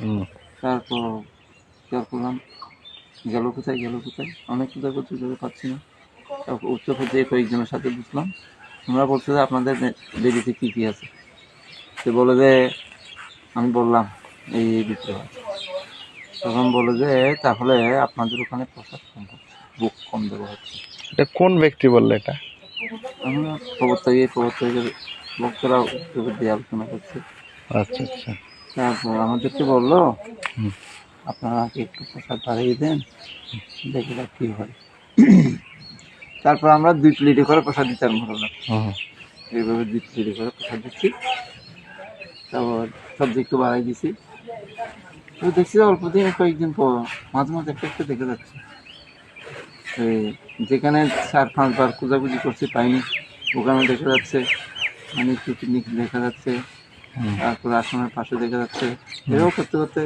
হুম। তারপর খেয়াল করলাম? গেল কোথায় গেল কোথায়? অনেক কোথায় করতে যেতে পারছি না। তারপর উচ্চ পর্যায়ে কয়েকজনের সাথে বুঝলাম। তোমরা বলছো যে আপনাদের বেরিতে কী কী আছে? সে বলে যে আমি বললাম এই এই দিতে তখন বলে যে তাহলে আপনাদের ওখানে প্রসাদ কম হচ্ছে বুক কম দেওয়া হচ্ছে। এটা কোন ব্যক্তি বলল এটা? আমরা প্রবর্তকে প্রবর্তকের লোকেরা উপর দিয়ে আলোচনা করছে। আচ্ছা আচ্ছা। তারপর আমাদেরকে বলল আপনারা আগে একটু প্রসাদ বাড়িয়ে দেন দেখে যাক কি হয়। তারপর আমরা দুই প্লেটে করে প্রসাদ দিতে আরম্ভ করলাম এইভাবে দুই প্লেটে করে প্রসাদ দিচ্ছি। তারপর সবজি একটু বাড়াই দিছি। তো দেখছি অল্প দিন কয়েকদিন পর মাঝে মাঝে একটা একটা দেখে যাচ্ছে। যেখানে চার পাঁচবার খোঁজাখুঁজি করছি পাইনি। ওখানে দেখা যাচ্ছে মানে পিকনিক দেখা যাচ্ছে। তারপর আসনের পাশে দেখা যাচ্ছে এরকম করতে করতে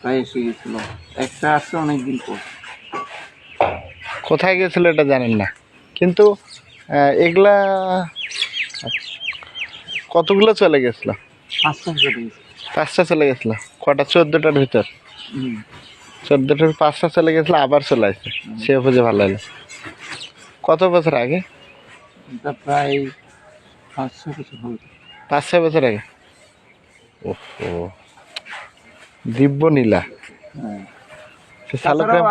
প্রায় এসে গেছিল। একটা আসছে অনেকদিন পর। কোথায় গেছিল এটা জানেন না। কিন্তু এগুলা কতগুলো চলে গেছিল? পাঁচটা চলে গেছিল? কটা? চোদ্দোটার ভিতর। চোদ্দোটার পাঁচটা চলে গেছিল আবার চলে আসছে। সে বুঝে ভালো লাগল কত বছর আগে? প্রায় পাঁচ কিছু বছর পাঁচ ছয় বছর আগে? ওহো। দিব্য নীলা। হ্যাঁ।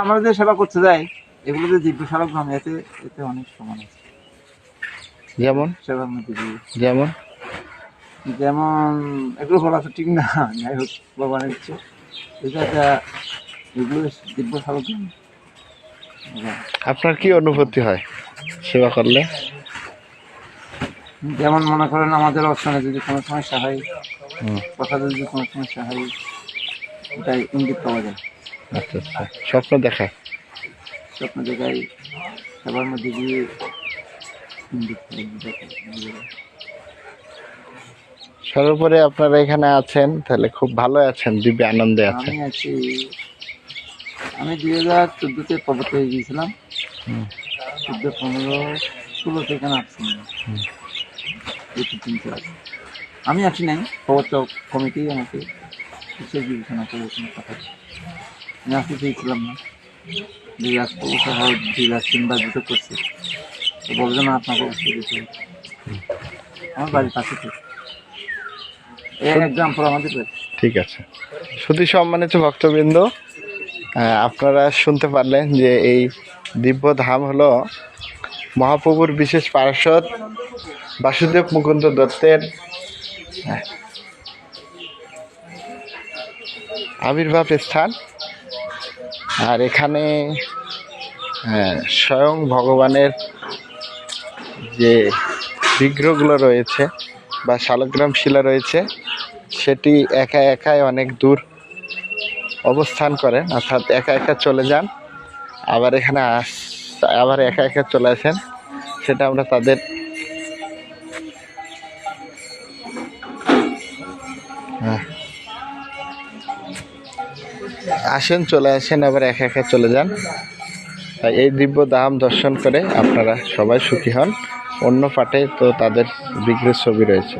আমরা যে সেবা করতে যাই এগুলো যে দিব্য শালগ্রাম এতে এতে অনেক সমান আছে। যেমন? সেবার মধ্যে যেমন? যেমন এগুলো বলা তো ঠিক না যাই হোক বাবা নিচ্ছে এটা একটা এগুলো দিব্য শালগ্রাম। আপনার কি অনুভূতি হয় সেবা করলে? যেমন মনে করেন আমাদের অর্চনে যদি কোনো সমস্যা হয় প্রসাদে যদি কোনো সমস্যা হয় এটাই ইঙ্গিত পাওয়া যায়। আচ্ছা আচ্ছা। স্বপ্ন দেখায়। স্বপ্ন দেখায় সবার মধ্যে গিয়ে ইঙ্গিত। সর্বোপরি আপনারা এখানে আছেন তাহলে খুব ভালো আছেন দিব্য আনন্দে আছেন। আমি আছি আমি দুই হাজার চোদ্দোতে পর্বত হয়ে গিয়েছিলাম। চোদ্দ পনেরো ষোলো থেকে আসছি তিনটে আছে আমি আসি নাই প্রবর্তক কমিটি আমাকে বিশেষ বিবেচনা করে কোনো কথা আমি আসতে চেয়েছিলাম না। দুই লাখ পয়সা হয় দুই লাখ তিনবার দুটো করছে। তো বলবে না আপনাকে অবশ্যই দিতে আমার বাড়ির পাশে তো। এই পর আমাদের ঠিক আছে। শুধু সম্মানিত ভক্তবৃন্দ আপনারা শুনতে পারলেন যে এই দিব্য ধাম হলো মহাপ্রভুর বিশেষ পার্ষদ বাসুদেব মুকুন্দ দত্তের আহ, আবির্ভাব স্থান। আর এখানে আহ, স্বয়ং ভগবানের যে বিগ্রহগুলো রয়েছে বা শালগ্রাম শিলা রয়েছে সেটি একা একাই অনেক দূর অবস্থান করেন অর্থাৎ একা একা চলে যান। আবার এখানে আস আবার একা একা চলে আসেন, সেটা আমরা তাদের। আসেন, চলে আসেন, আবার একা একা চলে যান তাই এই দিব্য দাম দর্শন করে আপনারা সবাই সুখী হন অন্য পাটে তো তাদের বিগ্রহের ছবি রয়েছে